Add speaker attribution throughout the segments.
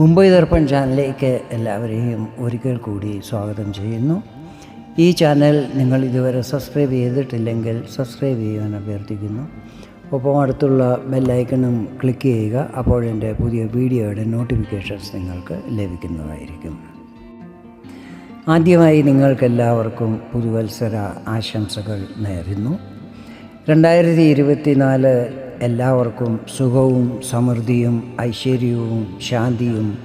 Speaker 1: മുംബൈ ദർപ്പൺ ചാനലിലേക്ക് എല്ലാവരെയും ഒരിക്കൽ കൂടി സ്വാഗതം ചെയ്യുന്നു. ഈ ചാനൽ നിങ്ങൾ ഇതുവരെ സബ്സ്ക്രൈബ് ചെയ്തിട്ടില്ലെങ്കിൽ സബ്സ്ക്രൈബ് ചെയ്യാൻ അഭ്യർത്ഥിക്കുന്നു. ഒപ്പം അടുത്തുള്ള ബെല്ലൈക്കണും ക്ലിക്ക് ചെയ്യുക അപ്പോൾ എന്റെ പുതിയ വീഡിയോയുടെ നോട്ടിഫിക്കേഷൻസ് നിങ്ങൾക്ക് ലഭിക്കുന്നതായിരിക്കും. ആദ്യമായി നിങ്ങൾക്കെല്ലാവർക്കും പുതുവത്സര ആശംസകൾ നേരുന്നു. രണ്ടായിരത്തി ഇരുപത്തിനാല് എല്ലാവർക്കും സുഖവും സമൃദ്ധിയും ഐശ്വര്യവും ശാന്തിയും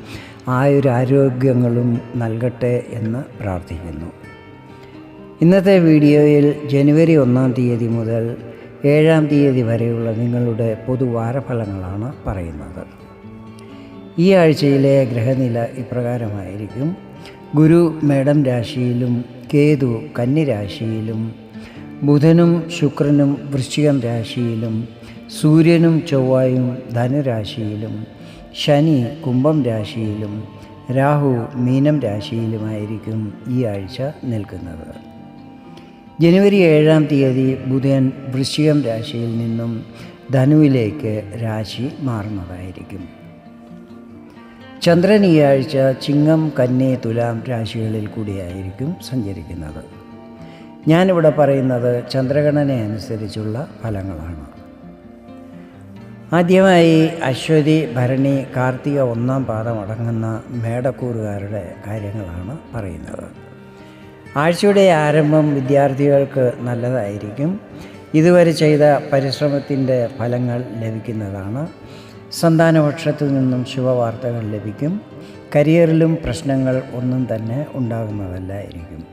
Speaker 1: ആയുരാരോഗ്യങ്ങളും നൽകട്ടെ എന്ന് പ്രാർത്ഥിക്കുന്നു. ഇന്നത്തെ വീഡിയോയിൽ ജനുവരി ഒന്നാം തീയതി മുതൽ ഏഴാം തീയതി വരെയുള്ള നിങ്ങളുടെ പൊതുവാരഫലങ്ങളാണ് പറയുന്നത്. ഈ ആഴ്ചയിലെ ഗ്രഹനില ഇപ്രകാരമായിരിക്കും. ഗുരു മേടം രാശിയിലും കേതു കന്നിരാശിയിലും ബുധനും ശുക്രനും വൃശ്ചികം രാശിയിലും സൂര്യനും ചൊവ്വായും ധനുരാശിയിലും ശനി കുംഭം രാശിയിലും രാഹു മീനം രാശിയിലുമായിരിക്കും ഈ ആഴ്ച നിൽക്കുന്നത്. ജനുവരി ഏഴാം തീയതി ബുധൻ വൃശ്ചികം രാശിയിൽ നിന്നും ധനുവിലേക്ക് രാശി മാറുന്നതായിരിക്കും. ചന്ദ്രൻ ഈ ആഴ്ച ചിങ്ങം കന്നി തുലാം രാശികളിൽ കൂടിയായിരിക്കും സഞ്ചരിക്കുന്നത്. ഞാനിവിടെ പറയുന്നത് ചന്ദ്രഗണന അനുസരിച്ചുള്ള ഫലങ്ങളാണ്. ആദ്യമായി അശ്വതി ഭരണി കാർത്തിക ഒന്നാം പാദം അടങ്ങുന്ന മേടക്കൂറുകാരുടെ കാര്യങ്ങളാണ് പറയുന്നത്. ആഴ്ചയുടെ ആരംഭം വിദ്യാർത്ഥികൾക്ക് നല്ലതായിരിക്കും. ഇതുവരെ ചെയ്ത പരിശ്രമത്തിന്റെ ഫലങ്ങൾ ലഭിക്കുന്നതാണ്. സന്താനപക്ഷത്തു നിന്നും ശുഭവാർത്തകൾ ലഭിക്കും. കരിയറിലും പ്രശ്നങ്ങൾ ഒന്നും തന്നെ ഉണ്ടാകുന്നതല്ലായിരിക്കും.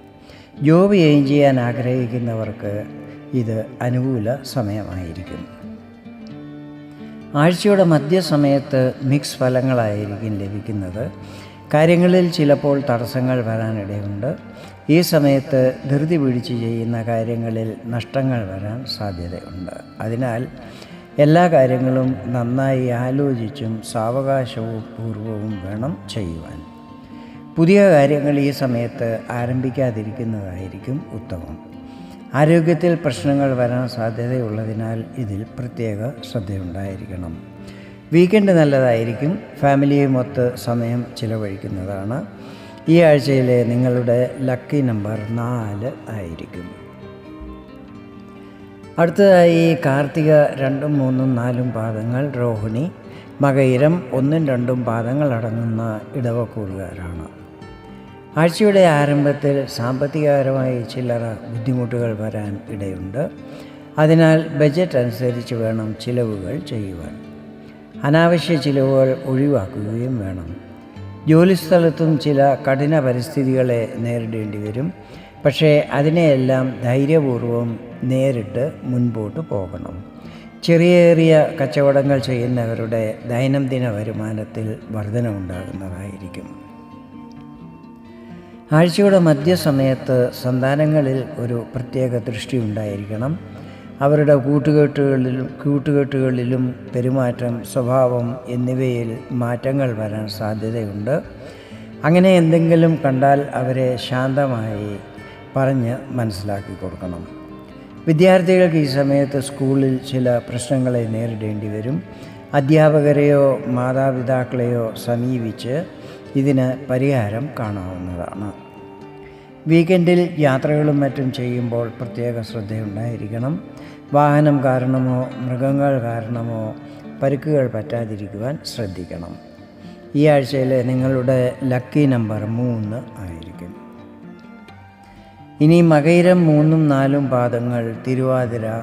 Speaker 1: ജോബ് ചെയ്യാൻ ആഗ്രഹിക്കുന്നവർക്ക് ഇത് അനുകൂല സമയമായിരിക്കും. ആഴ്ചയുടെ മധ്യസമയത്ത് മിക്സ് ഫലങ്ങളായിരിക്കും ലഭിക്കുന്നത്. കാര്യങ്ങളിൽ ചിലപ്പോൾ തടസ്സങ്ങൾ വരാനിടയുണ്ട്. ഈ സമയത്ത് ധൃതി പിടിച്ച് ചെയ്യുന്ന കാര്യങ്ങളിൽ നഷ്ടങ്ങൾ വരാൻ സാധ്യതയുണ്ട്. അതിനാൽ എല്ലാ കാര്യങ്ങളും നന്നായി ആലോചിച്ചും സാവകാശവും പൂർവവും വേണം ചെയ്യുവാൻ. പുതിയ കാര്യങ്ങൾ ഈ സമയത്ത് ആരംഭിക്കാതിരിക്കുന്നതായിരിക്കും ഉത്തമം. ആരോഗ്യത്തിൽ പ്രശ്നങ്ങൾ വരാൻ സാധ്യതയുള്ളതിനാൽ ഇതിൽ പ്രത്യേക ശ്രദ്ധയുണ്ടായിരിക്കണം. വീക്കെൻഡ് നല്ലതായിരിക്കും. ഫാമിലിയുമൊത്ത് സമയം ചിലവഴിക്കുന്നതാണ്. ഈ ആഴ്ചയിലെ നിങ്ങളുടെ ലക്കി നമ്പർ നാല് ആയിരിക്കും. അടുത്തതായി കാർത്തിക രണ്ടും മൂന്നും നാലും പാദങ്ങൾ രോഹിണി മകയിരം ഒന്നും രണ്ടും പാദങ്ങൾ അടങ്ങുന്ന ഇടവക്കൂറുകാരാണ് ആഴ്ചയുടെ ആരംഭത്തിൽ സാമ്പത്തികപരമായി ചില്ലറ ബുദ്ധിമുട്ടുകൾ വരാൻ ഇടയുണ്ട്. അതിനാൽ ബജറ്റ് അനുസരിച്ച് വേണം ചിലവുകൾ ചെയ്യുവാൻ. അനാവശ്യ ചിലവുകൾ ഒഴിവാക്കുകയും വേണം. ജോലിസ്ഥലത്തും ചില കഠിന പരിസ്ഥിതികളെ നേരിടേണ്ടി വരും. പക്ഷേ അതിനെയെല്ലാം ധൈര്യപൂർവം നേരിട്ട് മുൻപോട്ട് പോകണം. ചെറിയ ചെറിയ കച്ചവടങ്ങൾ ചെയ്യുന്നവരുടെ ദൈനംദിന വരുമാനത്തിൽ വർധനമുണ്ടാകുന്നതായിരിക്കും ആഴ്ചയുടെ മധ്യസമയത്ത് സന്താനങ്ങളിൽ ഒരു പ്രത്യേക ദൃഷ്ടി ഉണ്ടായിരിക്കണം. അവരുടെ കൂട്ടുകെട്ടുകളിലും കൂട്ടുകെട്ടുകളിലും പെരുമാറ്റം സ്വഭാവം എന്നിവയിൽ മാറ്റങ്ങൾ വരാൻ സാധ്യതയുണ്ട്. അങ്ങനെ എന്തെങ്കിലും കണ്ടാൽ അവരെ ശാന്തമായി പറഞ്ഞ് മനസ്സിലാക്കി കൊടുക്കണം. വിദ്യാർത്ഥികൾക്ക് ഈ സമയത്ത് സ്കൂളിൽ ചില പ്രശ്നങ്ങളെ നേരിടേണ്ടി വരും. അധ്യാപകരെയോ മാതാപിതാക്കളെയോ സമീപിച്ച് ഇതിന് പരിഹാരം കാണാവുന്നതാണ്. വീക്കെൻഡിൽ യാത്രകളും മറ്റും ചെയ്യുമ്പോൾ പ്രത്യേക ശ്രദ്ധയുണ്ടായിരിക്കണം. വാഹനം കാരണമോ മൃഗങ്ങൾ കാരണമോ പരുക്കുകൾ പറ്റാതിരിക്കുവാൻ ശ്രദ്ധിക്കണം. ഈ ആഴ്ചയിലെ നിങ്ങളുടെ ലക്കി നമ്പർ മൂന്ന് ആയിരിക്കും. ഇനി മകയിരം മൂന്നും നാലും പാദങ്ങൾ തിരുവാതിര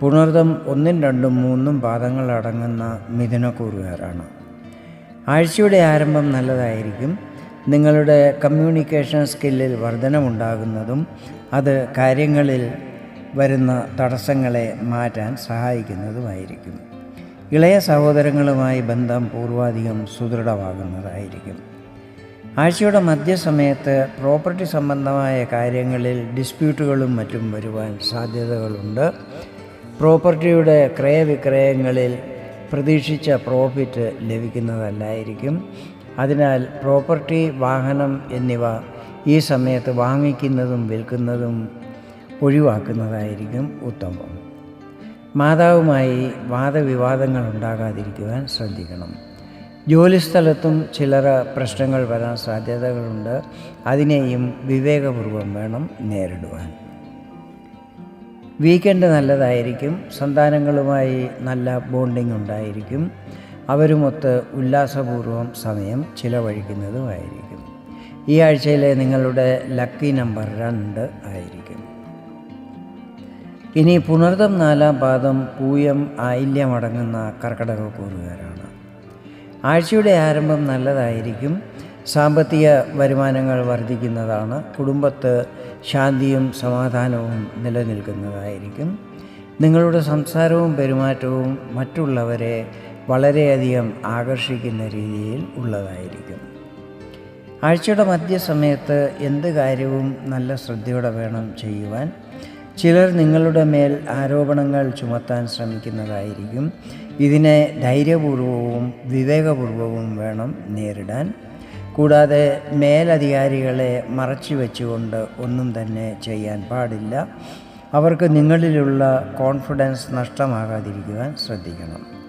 Speaker 1: പുണർതം ഒന്നും രണ്ടും മൂന്നും പാദങ്ങൾ അടങ്ങുന്ന മിഥുനക്കൂറുകാരാണ്. ആഴ്ചയുടെ ആരംഭം നല്ലതായിരിക്കും. നിങ്ങളുടെ കമ്മ്യൂണിക്കേഷൻ സ്കില്ലിൽ വർധനമുണ്ടാകുന്നതും അത് കാര്യങ്ങളിൽ വരുന്ന തടസ്സങ്ങളെ മാറ്റാൻ സഹായിക്കുന്നതുമായിരിക്കും. ഇളയ സഹോദരങ്ങളുമായി ബന്ധം പൂർവാധികം സുദൃഢമാകുന്നതായിരിക്കും. ആഴ്ചയുടെ മധ്യസമയത്ത് പ്രോപ്പർട്ടി സംബന്ധമായ കാര്യങ്ങളിൽ ഡിസ്പ്യൂട്ടുകളും മറ്റും വരുവാൻ സാധ്യതകളുണ്ട്. പ്രോപ്പർട്ടിയുടെ ക്രയവിക്രയങ്ങളിൽ പ്രതീക്ഷിച്ച പ്രോഫിറ്റ് ലഭിക്കുന്നതല്ലായിരിക്കും. അതിനാൽ പ്രോപ്പർട്ടി വാഹനം എന്നിവ ഈ സമയത്ത് വാങ്ങിക്കുന്നതും വിൽക്കുന്നതും ഒഴിവാക്കുന്നതായിരിക്കും ഉത്തമം. മാതാവുമായി വാദവിവാദങ്ങൾ ഉണ്ടാകാതിരിക്കുവാൻ ശ്രദ്ധിക്കണം. ജോലിസ്ഥലത്തും ചിലർ പ്രശ്നങ്ങൾ വരാൻ സാധ്യതകളുണ്ട്. അതിനെയും വിവേകപൂർവം വേണം നേരിടുവാൻ. വീക്കെൻഡ് നല്ലതായിരിക്കും. സന്താനങ്ങളുമായി നല്ല ബോണ്ടിങ് ഉണ്ടായിരിക്കും. അവരുമൊത്ത് ഉല്ലാസപൂർവം സമയം ചിലവഴിക്കുന്നതുമായിരിക്കും. ഈ ആഴ്ചയിലെ നിങ്ങളുടെ ലക്കി നമ്പർ രണ്ട് ആയിരിക്കും. ഇനി പുണർദം നാലാം പാദം പൂയം ആയില്യമടങ്ങുന്ന കർക്കടക കൂറുകാരാണ്. ആഴ്ചയുടെ ആരംഭം നല്ലതായിരിക്കും. സാമ്പത്തിക വരുമാനങ്ങൾ വർദ്ധിക്കുന്നതാണ്. കുടുംബത്ത് ശാന്തിയും സമാധാനവും നിലനിൽക്കുന്നതായിരിക്കും. നിങ്ങളുടെ സംസാരവും പെരുമാറ്റവും മറ്റുള്ളവരെ വളരെയധികം ആകർഷിക്കുന്ന രീതിയിൽ ഉള്ളതായിരിക്കും. ആഴ്ചയുടെ മധ്യസമയത്ത് എന്ത് കാര്യവും നല്ല ശ്രദ്ധയോടെ വേണം ചെയ്യുവാൻ. ചിലർ നിങ്ങളുടെ മേൽ ആരോപണങ്ങൾ ചുമത്താൻ ശ്രമിക്കുന്നതായിരിക്കും. ഇതിനെ ധൈര്യപൂർവവും വിവേകപൂർവവും വേണം നേരിടാൻ. കൂടാതെ മേലധികാരികളെ മറച്ചു വെച്ചുകൊണ്ട് ഒന്നും തന്നെ ചെയ്യാൻ പാടില്ല. അവർക്ക് നിങ്ങളിലുള്ള കോൺഫിഡൻസ് നഷ്ടമാകാതിരിക്കുവാൻ ശ്രദ്ധിക്കണം.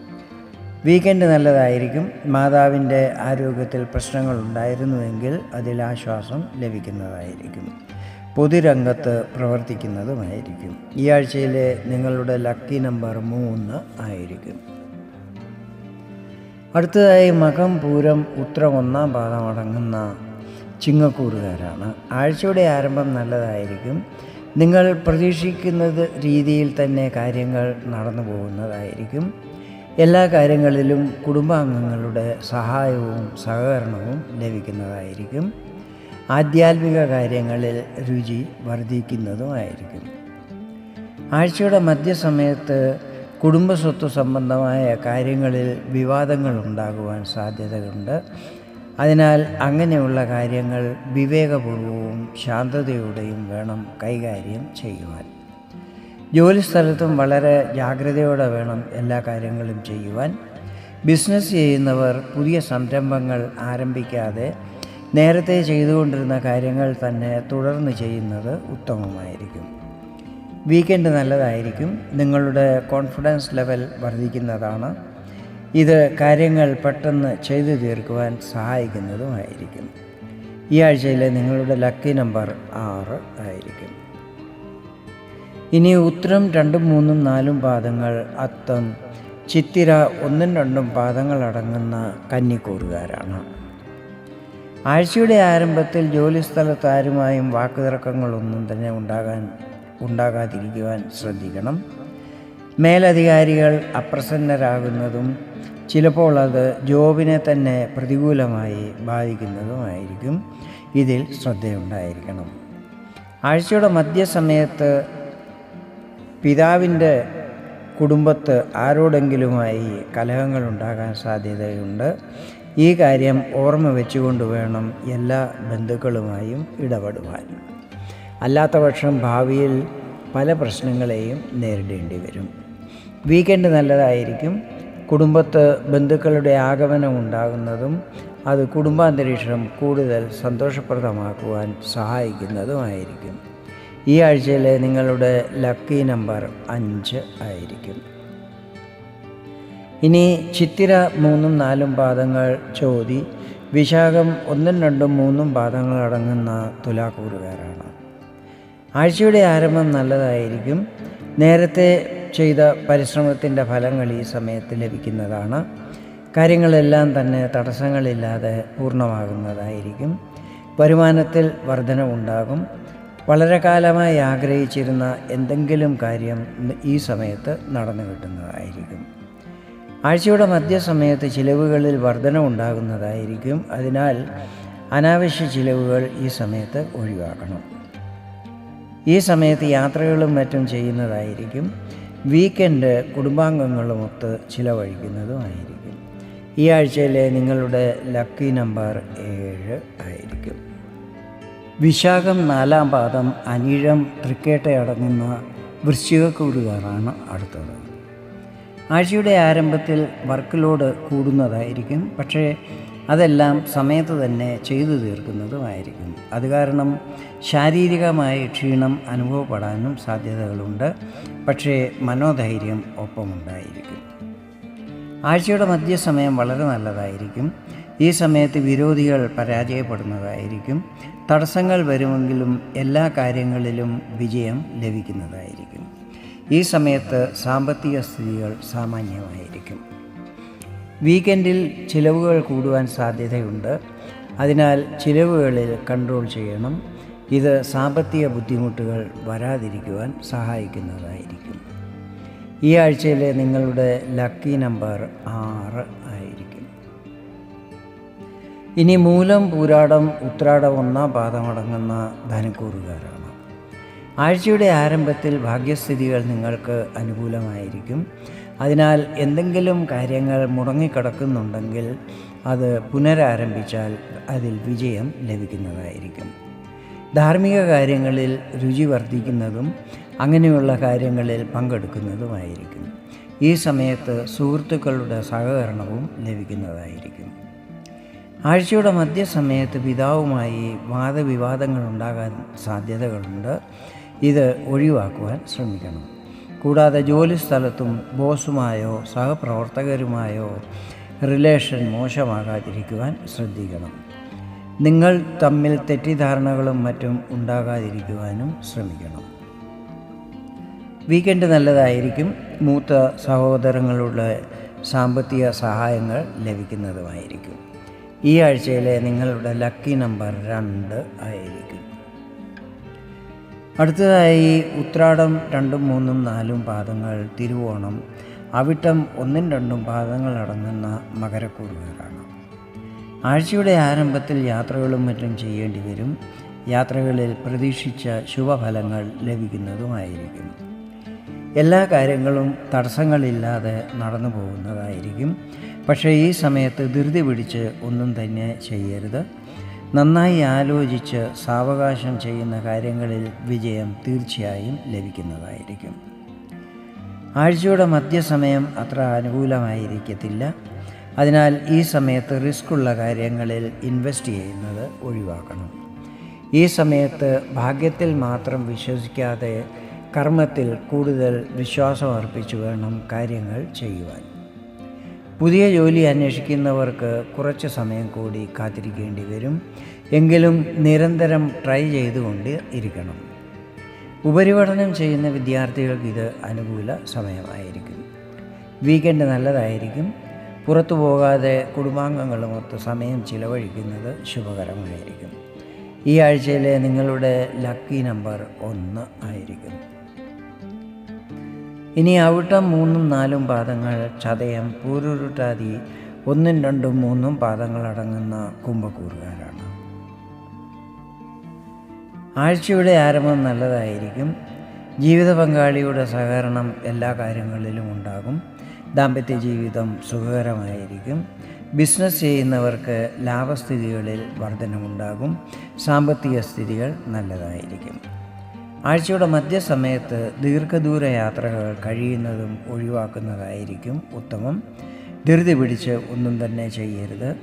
Speaker 1: വീക്കെൻഡ് നല്ലതായിരിക്കും. മാതാവിന്റെ ആരോഗ്യത്തിൽ പ്രശ്നങ്ങൾ ഉണ്ടായിരുന്നുവെങ്കിൽ അതിൽ ആശ്വാസം ലഭിക്കുന്നതായിരിക്കും. പൊതുരംഗത്ത് പ്രവർത്തിക്കുന്നതുമായിരിക്കും. ഈ ആഴ്ചയിലെ നിങ്ങളുടെ ലക്കി നമ്പർ മൂന്ന് ആയിരിക്കും. അടുത്തതായി മകം പൂരം ഉത്രം ഒന്നാം പാദം അടങ്ങുന്ന ചിങ്ങക്കൂറുകാരാണ്. ആഴ്ചയുടെ ആരംഭം നല്ലതായിരിക്കും. നിങ്ങൾ പ്രതീക്ഷിക്കുന്നത് രീതിയിൽ തന്നെ കാര്യങ്ങൾ നടന്നു പോകുന്നതായിരിക്കും എല്ലാ കാര്യങ്ങളിലും കുടുംബാംഗങ്ങളുടെ സഹായവും സഹകരണവും ലഭിക്കുന്നതായിരിക്കും. ആധ്യാത്മിക കാര്യങ്ങളിൽ രുചി വർദ്ധിക്കുന്നതുമായിരിക്കും. ആഴ്ചയുടെ മധ്യസമയത്ത് കുടുംബസ്വത്ത് സംബന്ധമായ കാര്യങ്ങളിൽ വിവാദങ്ങൾ ഉണ്ടാകുവാൻ സാധ്യതയുണ്ട്. അതിനാൽ അങ്ങനെയുള്ള കാര്യങ്ങൾ വിവേകപൂർവവും ശാന്തതയോടെയും വേണം കൈകാര്യം ചെയ്യുവാൻ. ജോലിസ്ഥലത്തും വളരെ ജാഗ്രതയോടെ വേണം എല്ലാ കാര്യങ്ങളും ചെയ്യുവാൻ. ബിസിനസ് ചെയ്യുന്നവർ പുതിയ സംരംഭങ്ങൾ ആരംഭിക്കാതെ നേരത്തെ ചെയ്തുകൊണ്ടിരുന്ന കാര്യങ്ങൾ തന്നെ തുടർന്ന് ചെയ്യുന്നത് ഉത്തമമായിരിക്കും. വീക്കെൻഡ് നല്ലതായിരിക്കും. നിങ്ങളുടെ കോൺഫിഡൻസ് ലെവൽ വർദ്ധിക്കുന്നതാണ്. ഇത് കാര്യങ്ങൾ പെട്ടെന്ന് ചെയ്തു തീർക്കുവാൻ സഹായിക്കുന്നതുമായിരിക്കും. ഈ ആഴ്ചയിലെ നിങ്ങളുടെ ലക്കി നമ്പർ ആറ് ആയിരിക്കും. ഇനി ഉത്തരം രണ്ടും മൂന്നും നാലും പാദങ്ങൾ അത്തം. ചിത്തിര ഒന്നും രണ്ടും പാദങ്ങൾ അടങ്ങുന്ന കന്നിക്കൂറുകാരാണ്. ആഴ്ചയുടെ ആരംഭത്തിൽ ജോലിസ്ഥലത്ത് ആരുമായും വാക്കുതർക്കങ്ങളൊന്നും തന്നെ ഉണ്ടാകാൻ ഉണ്ടാകാതിരിക്കുവാൻ ശ്രദ്ധിക്കണം. മേലധികാരികൾ അപ്രസന്നരാകുന്നതും ചിലപ്പോൾ അത് ജോബിനെ തന്നെ പ്രതികൂലമായി ബാധിക്കുന്നതുമായിരിക്കും. ഇതിൽ ശ്രദ്ധയുണ്ടായിരിക്കണം. ആഴ്ചയുടെ മധ്യസമയത്ത് പിതാവിന്റെ കുടുംബത്ത് ആരോടെങ്കിലുമായി കലഹങ്ങൾ ഉണ്ടാകാൻ സാധ്യതയുണ്ട്. ഈ കാര്യം ഓർമ്മ വെച്ചുകൊണ്ട് വേണം എല്ലാ ബന്ധുക്കളുമായും ഇടപെടുവാൻ. അല്ലാത്തപക്ഷം ഭാവിയിൽ പല പ്രശ്നങ്ങളെയും നേരിടേണ്ടി വരും. വീക്കെൻഡ് നല്ലതായിരിക്കും. കുടുംബത്ത് ബന്ധുക്കളുടെ ആഗമനം ഉണ്ടാകുന്നതും അത് കുടുംബാന്തരീക്ഷം കൂടുതൽ സന്തോഷപ്രദമാക്കുവാൻ സഹായിക്കുന്നതുമായിരിക്കും. ഈ ആഴ്ചയിലെ നിങ്ങളുടെ ലക്കി നമ്പർ അഞ്ച് ആയിരിക്കും. ഇനി ചിത്തിര മൂന്നും നാലും പാദങ്ങൾ ചോതി വിശാഖം ഒന്നും രണ്ടും മൂന്നും പാദങ്ങൾ അടങ്ങുന്ന തുലാക്കൂറുകാരാണ്. ആഴ്ചയുടെ ആരംഭം നല്ലതായിരിക്കും. നേരത്തെ ചെയ്ത പരിശ്രമത്തിന്റെ ഫലങ്ങൾ ഈ സമയത്ത് ലഭിക്കുന്നതാണ്. കാര്യങ്ങളെല്ലാം തന്നെ തടസ്സങ്ങളില്ലാതെ പൂർണമാകുന്നതായിരിക്കും. വരുമാനത്തിൽ വർധനവുണ്ടാകും. വളരെ കാലമായി ആഗ്രഹിച്ചിരുന്ന എന്തെങ്കിലും കാര്യം ഈ സമയത്ത് നടന്നു കിട്ടുന്നതായിരിക്കും. ആഴ്ചയുടെ മധ്യസമയത്ത് ചിലവുകളിൽ വർധന ഉണ്ടാകുന്നതായിരിക്കും. അതിനാൽ അനാവശ്യ ചിലവുകൾ ഈ സമയത്ത് ഒഴിവാക്കണം. ഈ സമയത്ത് യാത്രകളും മറ്റും ചെയ്യുന്നതായിരിക്കും. വീക്കെൻഡ് കുടുംബാംഗങ്ങളുമൊത്ത് ചിലവഴിക്കുന്നതുമായിരിക്കും. ഈ ആഴ്ചയിലെ നിങ്ങളുടെ ലക്കി നമ്പർ ഏഴ് ആയിരിക്കും. വിശാഖം നാലാം പാദം അനിഴം തൃക്കേട്ടയടങ്ങുന്ന വൃശ്ചികക്കൂറുകാരാണ് അടുത്തത്. ആഴ്ചയുടെ ആരംഭത്തിൽ വർക്ക് ലോഡ് കൂടുന്നതായിരിക്കും പക്ഷേ അതെല്ലാം സമയത്ത് തന്നെ ചെയ്തു തീർക്കുന്നതുമായിരിക്കും. അത് കാരണം ശാരീരികമായ ക്ഷീണം അനുഭവപ്പെടാനും സാധ്യതകളുണ്ട് പക്ഷേ മനോധൈര്യം ഒപ്പമുണ്ടായിരിക്കും. ആഴ്ചയുടെ മധ്യസമയം വളരെ നല്ലതായിരിക്കും. ഈ സമയത്ത് വിരോധികൾ പരാജയപ്പെടുന്നതായിരിക്കും. തടസ്സങ്ങൾ വരുമെങ്കിലും എല്ലാ കാര്യങ്ങളിലും വിജയം ലഭിക്കുന്നതായിരിക്കും. ഈ സമയത്ത് സാമ്പത്തിക സ്ഥിതികൾ സാമാന്യമായിരിക്കും. വീക്കെൻഡിൽ ചിലവുകൾ കൂടുവാൻ സാധ്യതയുണ്ട്. അതിനാൽ ചിലവുകളിൽ കൺട്രോൾ ചെയ്യണം. ഇത് സാമ്പത്തിക ബുദ്ധിമുട്ടുകൾ വരാതിരിക്കുവാൻ സഹായിക്കുന്നതായിരിക്കും. ഈ ആഴ്ചയിലെ നിങ്ങളുടെ ലക്കി നമ്പർ ആറ് ഇനി മൂലം പൂരാടം ഉത്രാടം ഒന്നാം പാദമടങ്ങുന്ന ധനക്കൂറുകാരാണ്. ആഴ്ചയുടെ ആരംഭത്തിൽ ഭാഗ്യസ്ഥിതികൾ നിങ്ങൾക്ക് അനുകൂലമായിരിക്കും. അതിനാൽ എന്തെങ്കിലും കാര്യങ്ങൾ മുടങ്ങിക്കിടക്കുന്നുണ്ടെങ്കിൽ അത് പുനരാരംഭിച്ചാൽ അതിൽ വിജയം ലഭിക്കുന്നതായിരിക്കും. ധാർമ്മിക കാര്യങ്ങളിൽ രുചി വർദ്ധിക്കുന്നതും അങ്ങനെയുള്ള കാര്യങ്ങളിൽ പങ്കെടുക്കുന്നതുമായിരിക്കും. ഈ സമയത്ത് സുഹൃത്തുക്കളുടെ സഹകരണവും ലഭിക്കുന്നതായിരിക്കും. ആഴ്ചയുടെ മധ്യസമയത്ത് പിതാവുമായി വാദവിവാദങ്ങൾ ഉണ്ടാകാൻ സാധ്യതകളുണ്ട്. ഇത് ഒഴിവാക്കുവാൻ ശ്രമിക്കണം. കൂടാതെ ജോലി സ്ഥലത്തും ബോസുമായോ സഹപ്രവർത്തകരുമായോ റിലേഷൻ മോശമാകാതിരിക്കുവാൻ ശ്രദ്ധിക്കണം. നിങ്ങൾ തമ്മിൽ തെറ്റിദ്ധാരണകളും മറ്റും ഉണ്ടാകാതിരിക്കുവാനും ശ്രമിക്കണം. വീക്കെൻഡ് നല്ലതായിരിക്കും. മൂത്ത സഹോദരങ്ങളുടെ സാമ്പത്തിക സഹായങ്ങൾ ലഭിക്കുന്നതുമായിരിക്കും. ഈ ആഴ്ചയിലെ നിങ്ങളുടെ ലക്കി നമ്പർ രണ്ട് ആയിരിക്കും. അടുത്തതായി ഉത്രാടം രണ്ടും മൂന്നും നാലും പാദങ്ങൾ തിരുവോണം അവിട്ടം ഒന്നും രണ്ടും പാദങ്ങൾ അടങ്ങുന്ന മകരക്കൂറുകാരാണ്. ആഴ്ചയുടെ ആരംഭത്തിൽ യാത്രകളും മറ്റും ചെയ്യേണ്ടി വരും. യാത്രകളിൽ പ്രതീക്ഷിച്ച ശുഭഫലങ്ങൾ ലഭിക്കുന്നതുമായിരിക്കും. എല്ലാ കാര്യങ്ങളും തടസ്സങ്ങളില്ലാതെ നടന്നു പോകുന്നതായിരിക്കും പക്ഷേ ഈ സമയത്ത് ധൃതി പിടിച്ച് ഒന്നും തന്നെ ചെയ്യരുത്. നന്നായി ആലോചിച്ച് സാവകാശം ചെയ്യുന്ന കാര്യങ്ങളിൽ വിജയം തീർച്ചയായും ലഭിക്കുന്നതായിരിക്കും. ആഴ്ചയുടെ മധ്യസമയം അത്ര അനുകൂലമായിരിക്കത്തില്ല. അതിനാൽ ഈ സമയത്ത് റിസ്ക്കുള്ള കാര്യങ്ങളിൽ ഇൻവെസ്റ്റ് ചെയ്യുന്നത് ഒഴിവാക്കണം. ഈ സമയത്ത് ഭാഗ്യത്തിൽ മാത്രം വിശ്വസിക്കാതെ കർമ്മത്തിൽ കൂടുതൽ വിശ്വാസം അർപ്പിച്ചു വേണം കാര്യങ്ങൾ ചെയ്യുവാൻ. പുതിയ ജോലി അന്വേഷിക്കുന്നവർക്ക് കുറച്ച് സമയം കൂടി കാത്തിരിക്കേണ്ടി വരും. എങ്കിലും നിരന്തരം ട്രൈ ചെയ്തുകൊണ്ട് ഇരിക്കണം. ഉപരിപഠനം ചെയ്യുന്ന വിദ്യാർത്ഥികൾക്ക് ഇത് അനുകൂല സമയമായിരിക്കും. വീക്കെൻഡ് നല്ലതായിരിക്കും. പുറത്തു പോകാതെ കുടുംബാംഗങ്ങളുമൊത്ത് സമയം ചിലവഴിക്കുന്നത് ശുഭകരമായിരിക്കും. ഈ ആഴ്ചയിലെ നിങ്ങളുടെ ലക്കി നമ്പർ ഒന്ന് ആയിരിക്കും. ഇനി അവിട്ട മൂന്നും നാലും പാദങ്ങൾ ചതയം പൂരുരുട്ടാതി ഒന്നും രണ്ടും മൂന്നും പാദങ്ങൾ അടങ്ങുന്ന കുംഭക്കൂറുകാരാണ്. ആഴ്ചയുടെ ആരംഭം നല്ലതായിരിക്കും. ജീവിത പങ്കാളിയുടെ സഹകരണം എല്ലാ കാര്യങ്ങളിലും ഉണ്ടാകും. ദാമ്പത്യ ജീവിതം സുഖകരമായിരിക്കും. ബിസിനസ് ചെയ്യുന്നവർക്ക് ലാഭസ്ഥിതികളിൽ വർധനമുണ്ടാകും. സാമ്പത്തിക സ്ഥിതികൾ നല്ലതായിരിക്കും. ആഴ്ചയുടെ മധ്യസമയത്ത് ദീർഘദൂര യാത്രകൾ കഴിയുന്നതും ഒഴിവാക്കുന്നതായിരിക്കും ഉത്തമം. ധൃതി പിടിച്ച് ഒന്നും തന്നെ ചെയ്യരുത്.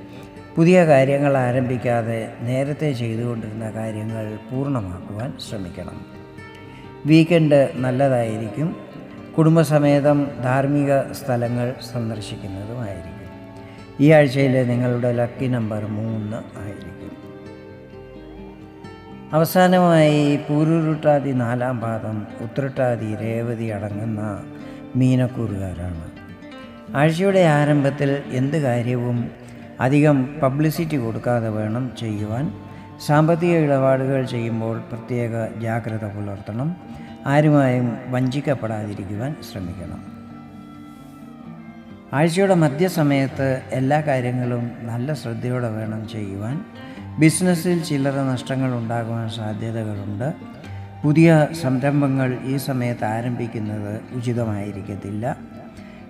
Speaker 1: പുതിയ കാര്യങ്ങൾ ആരംഭിക്കാതെ നേരത്തെ ചെയ്തുകൊണ്ടിരുന്ന കാര്യങ്ങൾ പൂർണമാക്കുവാൻ ശ്രമിക്കണം. വീക്കെൻഡ് നല്ലതായിരിക്കും. കുടുംബസമേതം ധാർമ്മിക സ്ഥലങ്ങൾ സന്ദർശിക്കുന്നതുമായിരിക്കും. ഈ ആഴ്ചയിലെ നിങ്ങളുടെ ലക്കി നമ്പർ മൂന്ന് ആയിരിക്കും. അവസാനമായി പൂരുരുട്ടാതി നാലാം പാദം ഉത്രട്ടാതി രേവതി അടങ്ങുന്ന മീനക്കൂറുകാരാണ്. ആഴ്ചയുടെ ആരംഭത്തിൽ എന്ത് കാര്യവും അധികം പബ്ലിസിറ്റി കൊടുക്കാതെ വേണം ചെയ്യുവാൻ. സാമ്പത്തിക ഇടപാടുകൾ ചെയ്യുമ്പോൾ പ്രത്യേക ജാഗ്രത പുലർത്തണം. ആരുമായും വഞ്ചിക്കപ്പെടാതിരിക്കുവാൻ ശ്രമിക്കണം. ആഴ്ചയുടെ മധ്യസമയത്ത് എല്ലാ കാര്യങ്ങളും നല്ല ശ്രദ്ധയോടെ വേണം ചെയ്യുവാൻ. ബിസിനസ്സിൽ ചില്ലറ നഷ്ടങ്ങൾ ഉണ്ടാകുവാൻ സാധ്യതകളുണ്ട്. പുതിയ സംരംഭങ്ങൾ ഈ സമയത്ത് ആരംഭിക്കുന്നത് ഉചിതമായിരിക്കത്തില്ല.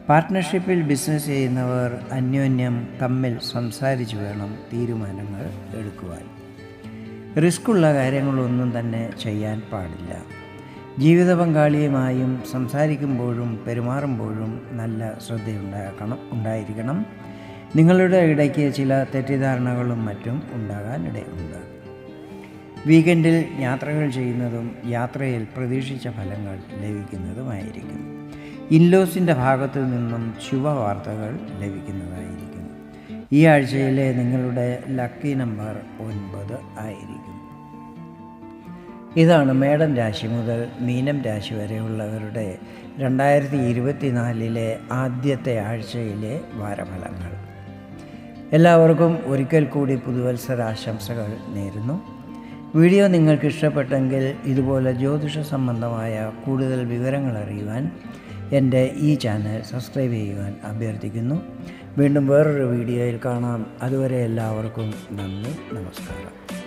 Speaker 1: പാർട്ട്ണർഷിപ്പിൽ ബിസിനസ് ചെയ്യുന്നവർ അന്യോന്യം തമ്മിൽ സംസാരിച്ച് വേണം തീരുമാനങ്ങൾ എടുക്കുവാൻ. റിസ്ക്കുള്ള കാര്യങ്ങളൊന്നും തന്നെ ചെയ്യാൻ പാടില്ല. ജീവിത പങ്കാളിയുമായും സംസാരിക്കുമ്പോഴും പെരുമാറുമ്പോഴും നല്ല ശ്രദ്ധയുണ്ടാക്കണം ഉണ്ടായിരിക്കണം. നിങ്ങളുടെ ഇടയ്ക്ക് ചില തെറ്റിദ്ധാരണകളും മറ്റും ഉണ്ടാകാൻ ഇടയുണ്ട് വീക്കെൻഡിൽ യാത്രകൾ ചെയ്യുന്നതും യാത്രയിൽ പ്രതീക്ഷിച്ച ഫലങ്ങൾ ലഭിക്കുന്നതുമായിരിക്കും. ഇൻലോസിന്റെ ഭാഗത്തു നിന്നും ശുഭവാർത്തകൾ ലഭിക്കുന്നതായിരിക്കും. ഈ ആഴ്ചയിലെ നിങ്ങളുടെ ലക്കി നമ്പർ ഒൻപത് ആയിരിക്കും. ഇതാണ് മേടം രാശി മുതൽ മീനം രാശി വരെയുള്ളവരുടെ രണ്ടായിരത്തി ഇരുപത്തിനാലിലെ ആദ്യത്തെ ആഴ്ചയിലെ വാരഫലങ്ങൾ. എല്ലാവർക്കും ഒരിക്കൽ കൂടി പുതുവത്സരാശംസകൾ നേരുന്നു. വീഡിയോ നിങ്ങൾക്ക് ഇഷ്ടപ്പെട്ടെങ്കിൽ ഇതുപോലെ ജ്യോതിഷ സംബന്ധമായ കൂടുതൽ വിവരങ്ങൾ അറിയുവാൻ എന്റെ ഈ ചാനൽ സബ്സ്ക്രൈബ് ചെയ്യുവാൻ അഭ്യർത്ഥിക്കുന്നു. വീണ്ടും വേറൊരു വീഡിയോയിൽ കാണാം. അതുവരെ എല്ലാവർക്കും നന്ദി നമസ്കാരം.